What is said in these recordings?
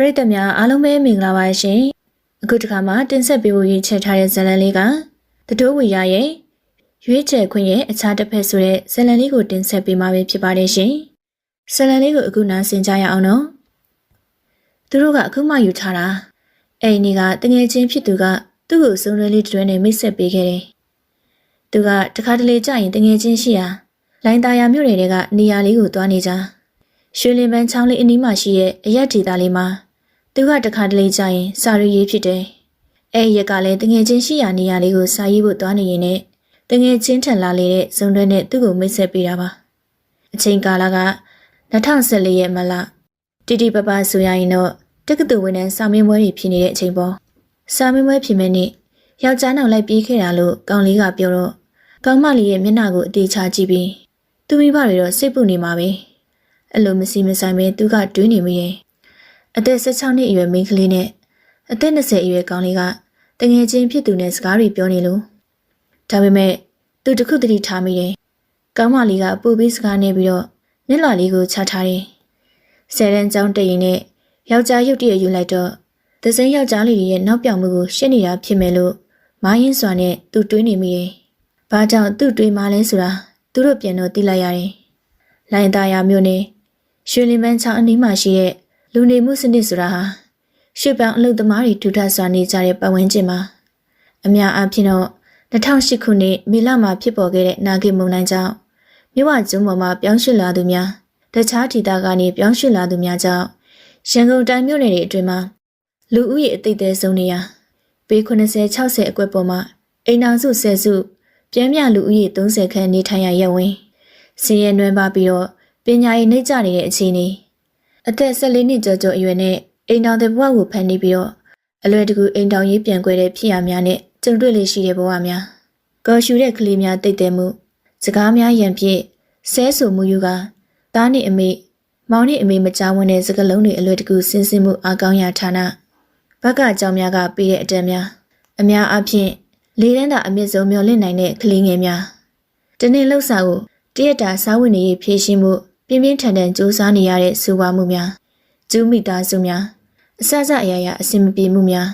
ပရိသတ်များအားလုံးပဲမင်္ဂလာပါရှင်အခုတစ်ခါမှတင်ဆက်ပေးဖို့ရည်ချက်ထားတဲ့ဇာတ်လမ်းလေးကတတိုးဝီရရဲ့ရွေးချယ်ခွင့်ရဲ့အခြားတစ်ဖက်ဆိုတဲ့ဇာတ်လမ်းလေးကိုတင်ဆက်ပေးမှာပဲဖြစ်ပါတယ်ရှင်ဇာတ်လမ်းလေးကိုအခုနားဆင်ကြရအောင်နော်သူတို့ကအခုမှယူထားတာအဲ့ဒီနေ့ကတငယ်ချင်းဖြစ်သူကသူ့ကိုစုံရွယ်လေးတွဲနဲ့မိတ်ဆက်ပေးခဲ့တယ်သူကတခါတလေကြာရင်တငယ်ချင်းရှိရာလိုင်းသားရမြို့နယ်တွေကနေရာလေးကိုသွားနေကြရွှေလင်ပန်းချောင်းလေးအနီးမှာရှိရဲ့အရက်ဒေသလေးမှာ သူကတခါတလေကြာရင်စာရီရေးဖြစ်တယ်။အဲ့ဒီရက်ကလည်းတငယ်ချင်းရှိရာနေရာလေးကိုစာရေးဖို့သွားနေရင်နဲ့တငယ်ချင်းထန်လာလေတဲ့ဇုံတွဲနဲ့သူ့ကိုမိတ်ဆက်ပေးတာပါ။အချိန်ကာလက2014ရဲ့မလတီတီပပဆိုရရင်တော့တက္ကသိုလ်ဝန်ထမ်းစာမင်းပွဲတွေဖြစ်နေတဲ့အချိန်ပေါ့။စာမင်းပွဲဖြစ်မဲ့နေ့ယောက်ျားနောက်လိုက်ပြေးခဲ့တာလို့ကောင်လေးကပြောတော့ကောင်မလေးရဲ့မျက်နှာကိုအသေးချကြည့်ပြီးသူမိဘတွေတော့စိတ်ပူနေမှာပဲ။အဲ့လိုမစီမဆိုင်ပဲသူကတွေးနေမိရဲ့။ အသက်16နှစ်အရွယ်မိန်းကလေးနဲ့အသက်20အရွယ်ကောင်လေးကတငယ်ချင်းဖြစ်သူနဲ့စကားတွေပြောနေလို့ဒါပေမဲ့သူတခုတတိထားမိတယ်။ကောင်းမလေးကပူပြီးစကားနေပြီးတော့မျက်လွှာလေးကိုချထားတယ်။ဆယ်ရန်ကျောင်းတရင်နဲ့ယောက်ျားရုပ်တရက်ယူလိုက်တော့သစိမ်းယောက်ျားလေးရဲ့နောက်ပြောင်မှုကိုရှင်းနေတာဖြစ်မယ်လို့မိုင်းရင်စွာနဲ့သူတွေးနေမိတယ်။ဘာကြောင့်သူတွေးမှလဲဆိုတာသူတို့ပြန်တော့သိလိုက်ရတယ်။လိုင်သားရမြို့နယ်ရွှေလင်ပန်းချောင်းအနီးမှာရှိတဲ့ လူနေမှုစနစ်ဆိုတာဟာရှေ့ပန်းအလုပ်သမားတွေထူထပ်စွာနေကြတဲ့ပတ်ဝန်းကျင်မှာအများအားဖြင့်တော့2008ခုနှစ်မေလမှာဖြစ်ပေါ်ခဲ့တဲ့နာဂိမုန်တိုင်းကြောင့်မြဝကျွန်းပေါ်မှာပြောင်းရွှေ့လာသူများတခြားဒေသကနေပြောင်းရွှေ့လာသူများကြောင့်ရန်ကုန်တိုင်းမြို့နယ်တွေအတွင်းမှာလူဦးရေအသိသေးဆုံးနေရပေ90 60အကွက်ပေါ်မှာအိမ်အောင်စု10စုပြင်းပြလူဦးရေ30ခန့်နေထိုင်ရရက်ဝင်စည်ရဲနွမ်းပါပြီးတော့ပညာရေးနှိမ့်ကျနေတဲ့အခြေအနေ အသက်14နှစ်ကျော်ကျော်အရွယ်နဲ့အိမ်တော်တဲ့ဘဝကိုဖန်တီးပြီးတော့အလွယ်တကူအိမ်တော်ရေးပြန်ခွဲတဲ့ဖြစ်ရများနဲ့ကြုံတွေ့လေရှိတဲ့ဘဝများကော်ရှူတဲ့ကလေးများတိတ်တဲမှုစကားများရန်ဖြင့်ဆဲဆူမှုယူကသားနှင့်အမေမောင်နှင့်အမေမကြောက်ဝင်တဲ့စကလုံးတွေအလွယ်တကူဆင်းဆင်းမှုအကောင်းရဌာနဘက်ကအကြောင်းများကပေးတဲ့အတန်းများအများအပြည့်လေးတန်းသာအမြင့်ဆုံးမျှော်လင့်နိုင်တဲ့ကလေးငယ်များတနေ့လှုပ်စာကိုတရက်တာစားဝင်နေရေးဖြည့်ရှင်းမှု ပြင်းပြင်းထန်ထန်စူးစမ်းနေရတဲ့စူပါမှုများကျူးမိသားစုများအစစအရာရာအစင်မပြေမှုများ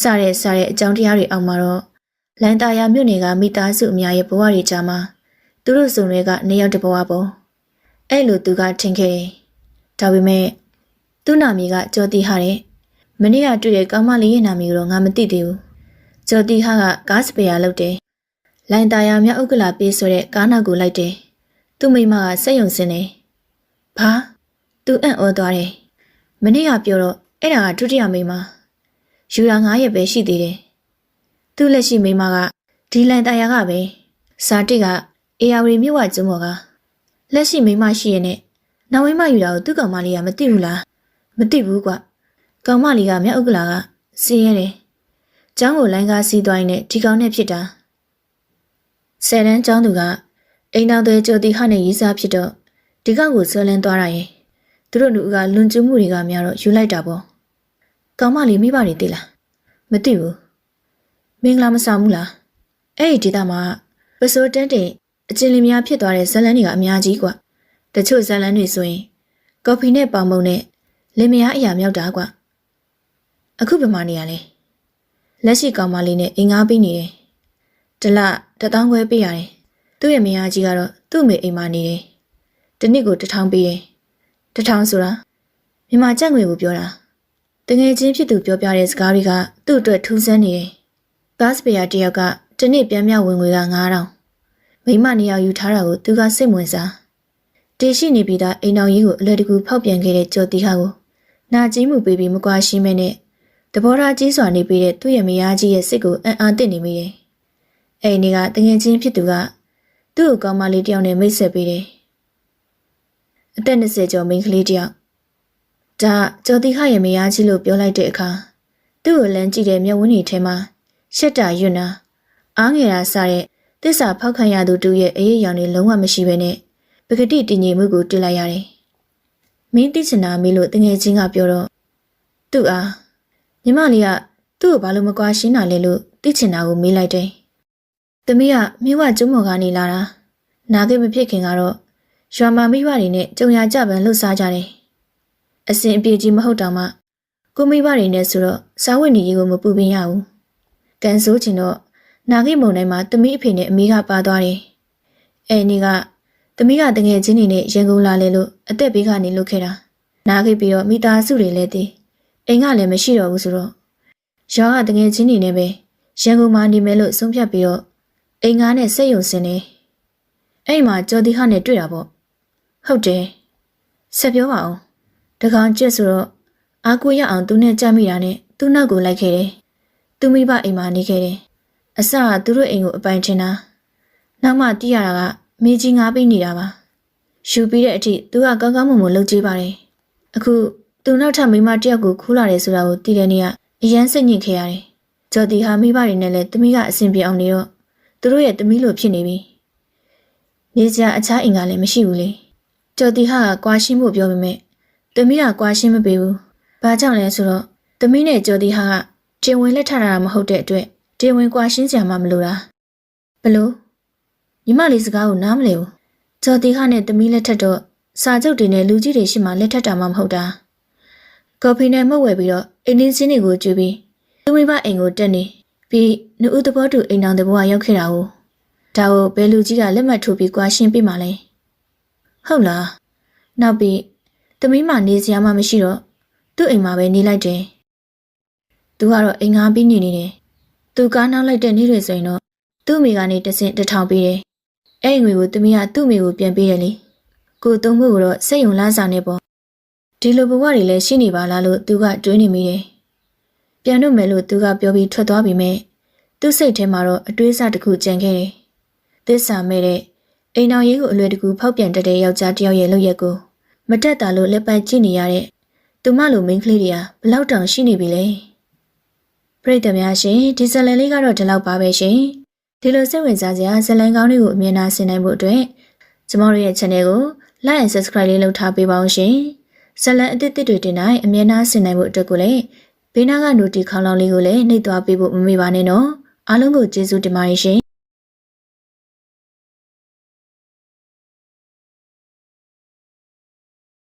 စတဲ့စတဲ့အကြောင်းတရားတွေအောက်မှာတော့လန်တာယာမြို့နယ်ကမိသားစုအများရဲ့ဘဝတွေကြားမှာသူတို့စုံတွေကနေရောက်တဲ့ဘဝပေါ့အဲ့လိုသူကထင်ခဲ့တယ်ဒါပေမဲ့သူ့နာမည်ကကျော်တီဟာတဲ့မနေ့ကတွေ့တဲ့ကောင်းမလေးရဲ့နာမည်ကိုတော့ငါမသိသေးဘူးကျော်တီဟာကကားစပယ်ယာလုပ်တယ်လိုင်တာယာမြောက်ဥက္ကလာပေးဆိုတဲ့ကားနောက်ကိုလိုက်တယ်သူ့မိမကစက်ယုံစင်းတယ် ဘာသူအံ့ဩသွားတယ်မနေ့ကပြောတော့အဲ့ဒါကဒုတိယမိန်းမယူရာ9ရက်ပဲရှိသေးတယ်။သူ့လက်ရှိမိန်းမကဒီလန်တရာကပဲဇာတိကအေယာဝတီမြို့ဝကျွန်းပေါ်ကလက်ရှိမိန်းမရှိရဲ့နဲ့နောက်မိန်းမယူတာကိုသူ့ကောင်မလေးကမသိဘူးလားမသိဘူးကွကောင်မလေးကမြောက်ဥက္ကလာကစီးရဲတယ်။ကျောင်းကိုလိုင်းကားစီးသွားရင်လည်းဒီကောင်နဲ့ဖြစ်တာဆယ်တန်းကျောင်းသူကအိမ်တော်တွေကြိုတီဟနဲ့ရေးစားဖြစ်တော့ ဒီကောင်ကိုဆွဲလန်းသွားတာရဲ့သူတို့လူကလွန်ကျူးမှုတွေကများတော့ယူလိုက်တာပေါ့ကောင်မလေးမိဘတွေသိလားမသိဘူးမင်္ဂလာမဆောင်ဘူးလားအဲ့ဒီဒေသမှာပစိုးတန်းတဲ့အချင်းလင်များဖြစ်သွားတဲ့ဇလန်းတွေကအများကြီးกว่าတချို့ဇလန်းတွေဆိုရင်ကော်ဖီနဲ့ပေါင်မုံနဲ့လင်မယားအရာမြောက်တာกว่าအခုပြမနေရလဲလက်ရှိကောင်မလေးနဲ့အင်္ဂါပေးနေတယ်တလတထောင်ခွဲပေးရတယ်သူ့ရဲ့မယားကြီးကတော့သူ့အမေအိမ်မှာနေတယ် တစ်နှစ်ကိုတစ်ထောင်ပေးတယ်တစ်ထောင်ဆိုတာမြန်မာကျပ်ငွေကိုပြောတာတငယ်ချင်းဖြစ်သူပြောပြတဲ့စကားတွေကသူ့အတွက်ထူးဆန်းနေတယ်။ဘတ်စပီယာတယောက်ကတစ်နှစ်ပြန်မြဝင်ငွေက9000မိမနေရာယူထားတာကိုသူကစိတ်ဝင်စားတေရှိနေပြီးသားအိမ်တော်ကြီးကိုအလွယ်တကူဖောက်ပြန်ခဲ့တဲ့ကြော်တီဟာကိုနာကြီးမှုပေးပြီးမကွာရှိမဲနဲ့တဘောထားကြီးစွာနေပြီးတဲ့သူ့ရဲ့မယားကြီးရဲ့စိတ်ကိုအံ့အားသင့်နေမိတယ်။အဲ့ဒီနေ့ကတငယ်ချင်းဖြစ်သူကသူ့ကိုကောင်းမလေးတယောက်နဲ့မိတ်ဆက်ပေးတယ်။ အသက်20ကျော်မိန်းကလေးတယောက်ဒါကျော်တိခရဲ့မယားကြီးလို့ပြောလိုက်တဲ့အခါသူ့ကိုလမ်းကြည့်တဲ့မျက်ဝန်းတွေထဲမှာရှက်တာယွန်းနာအားငယ်တာစတဲ့သစ္စာဖောက်ခံရသူတူရဲ့အရေးအယောင်တွေလုံးဝမရှိဘဲနဲ့ပကတိတည်ငြိမ်မှုကိုတွေ့လိုက်ရတယ်။မင်းသိချင်တာမေးလို့တငယ်ချင်းကပြောတော့သူ့အားညီမလေးကသူ့ကိုဘာလို့မကွာရှင်းတာလဲလို့သိချင်တာကိုမေးလိုက်တယ်။သမီးကမိဝကျွန်းမော်ကနေလာတာနာကိမဖြစ်ခင်ကတော့ ရွာမှာမိဘတွေနဲ့ကြုံရကြပန်လှုပ်ရှားကြတယ်။အစဉ်အပြေကြီးမဟုတ်တော့မှကိုမိဘတွေနဲ့ဆိုတော့စားဝတ်နေရေးကိုမပူပင်ရဘူးကန်ဆိုးချင်တော့နာဂိမုံတိုင်းမှာတမိအဖေနဲ့အမေကပါသွားတယ်အဲနေ့ကတမိကတငယ်ချင်းတွေနဲ့ရန်ကုန်လာလေလို့အသက်ဘေးကနေလွတ်ခဲ့တာနာဂိပြီးတော့မိသားစုတွေလည်းတည်အိမ်ကလည်းမရှိတော့ဘူးဆိုတော့ရောကတငယ်ချင်းတွေနဲ့ပဲရန်ကုန်မှာနေမယ်လို့ဆုံးဖြတ်ပြီးတော့အိမ်ကားနဲ့စိတ်ယုံစင်နေအဲ့မှာကျော်တီဟနဲ့တွေ့တာပေါ့ ဟုတ်တယ်ဆက်ပြောပါအောင်တကောင်ကျက်ဆိုတော့အာကိုရအောင်သူနဲ့ကြမိတာနဲ့သူ့နောက်ကိုလိုက်ခဲ့တယ်သူမိဘအိမ်မှာနေခဲ့တယ်အစကသူတို့အိမ်ကိုအပိုင်ချင်တာနောက်မှတီးရတာကမိကြီးငားပေးနေတာပါရှူပြီးတဲ့အထိသူကကောင်းကောင်းမွန်မွန်လုပ်ကြည့်ပါတယ်အခုသူနောက်ထပ်မိမတစ်ယောက်ကိုခူးလာတယ်ဆိုတာကိုတီးတဲ့နေ့ကအရန်စိတ်ညစ်ခဲ့ရတယ်ကျော်တီဟာမိဘတွေနဲ့လည်းတမိကအဆင်ပြေအောင်နေတော့သူတို့ရဲ့တမိလိုဖြစ်နေပြီနေစရာအခြားအိမ်ကလည်းမရှိဘူးလေ ကျော်တီဟာကွာရှင်းဖို့ပြောပေမဲ့တမိကကွာရှင်းမပေးဘူးဘာကြောင့်လဲဆိုတော့တမိနဲ့ကျော်တီဟာကတင်ဝင်လက်ထတာမဟုတ်တဲ့အတွက်တင်ဝင်ကွာရှင်းစရာမှမလိုတာဘလို့ညီမလေးစကားကိုနားမလဲဘူးကျော်တီဟာနဲ့တမိလက်ထက်တော့စာချုပ်တွေနဲ့လူကြီးတွေရှိမှလက်ထက်တာမှမဟုတ်တာကော်ဖီနဲ့မုတ်ဝယ်ပြီးတော့အင်းင်းစင်းတွေကိုကျွေးပြီးသူမိဘအိမ်ကိုတက်နေပြီးနှုတ်သဘောတူအိမ်တော်တဲ့ဘဝရောက်ခဲ့တာကိုဒါကိုဘယ်လူကြီးကလက်မှတ်ထိုးပြီးကွာရှင်းပြမှလဲ ဟုတ်လားနောက်ပြီးတမီးမှနေစရာမှမရှိတော့သူ့အိမ်မှာပဲနေလိုက်တယ်သူကတော့အိမ်ငါပြီးနေနေတယ်သူကားနောက်လိုက်တဲ့နေ့တွေဆိုရင်တော့သူ့မိကနေတဆင့်တစ်ထောင်ပေးတယ်အဲ့ငွေကိုတမီးကသူ့မိကိုပြန်ပေးတယ်လေကိုသုံးဖို့ကတော့စိတ်ယုံလားစာနေပေါ့ဒီလိုဘဝတွေလည်းရှိနေပါလားလို့သူကတွေးနေမိတယ်ပြန်တော့မယ်လို့သူကပြောပြီးထွက်သွားပြီမဲ့သူ့စိတ်ထဲမှာတော့အတွေးအဆတစ်ခုကြံခဲ့တယ်သစ္စာမဲ့တဲ့ အိမ်တော်ရေးကိုအလွယ်တကူဖောက်ပြန်တတ်တဲ့ယောက်ျားတစ်ယောက်ရဲ့လုပ်ရက်ကိုမတက်တာလို့လက်ပိုက်ကြည့်နေရတဲ့သူမလိုမိန်းကလေးတွေကဘလောက်တောင်ရှိနေပြီလဲပရိသတ်များရှင်ဒီဇလန်လေးကတော့ဒီလောက်ပါပဲရှင်ဒီလိုစိတ်ဝင်စားစရာဇလန်ကောင်းလေးကိုအမြင်နာဆင်နိုင်ဖို့အတွက်ကျမတို့ရဲ့ channel ကို like and subscribe လေးလုပ်ထားပေးပါအောင်ရှင်ဇလန်အသစ်အသစ်တွေတင်တိုင်းအမြင်နာဆင်နိုင်ဖို့အတွက်ကိုလည်းဘေးနားက notification ခေါင်းလောင်းလေးကိုလည်းနှိပ်သွားပေးဖို့မမေ့ပါနဲ့နော်အားလုံးကိုကျေးဇူးတင်ပါတယ်ရှင်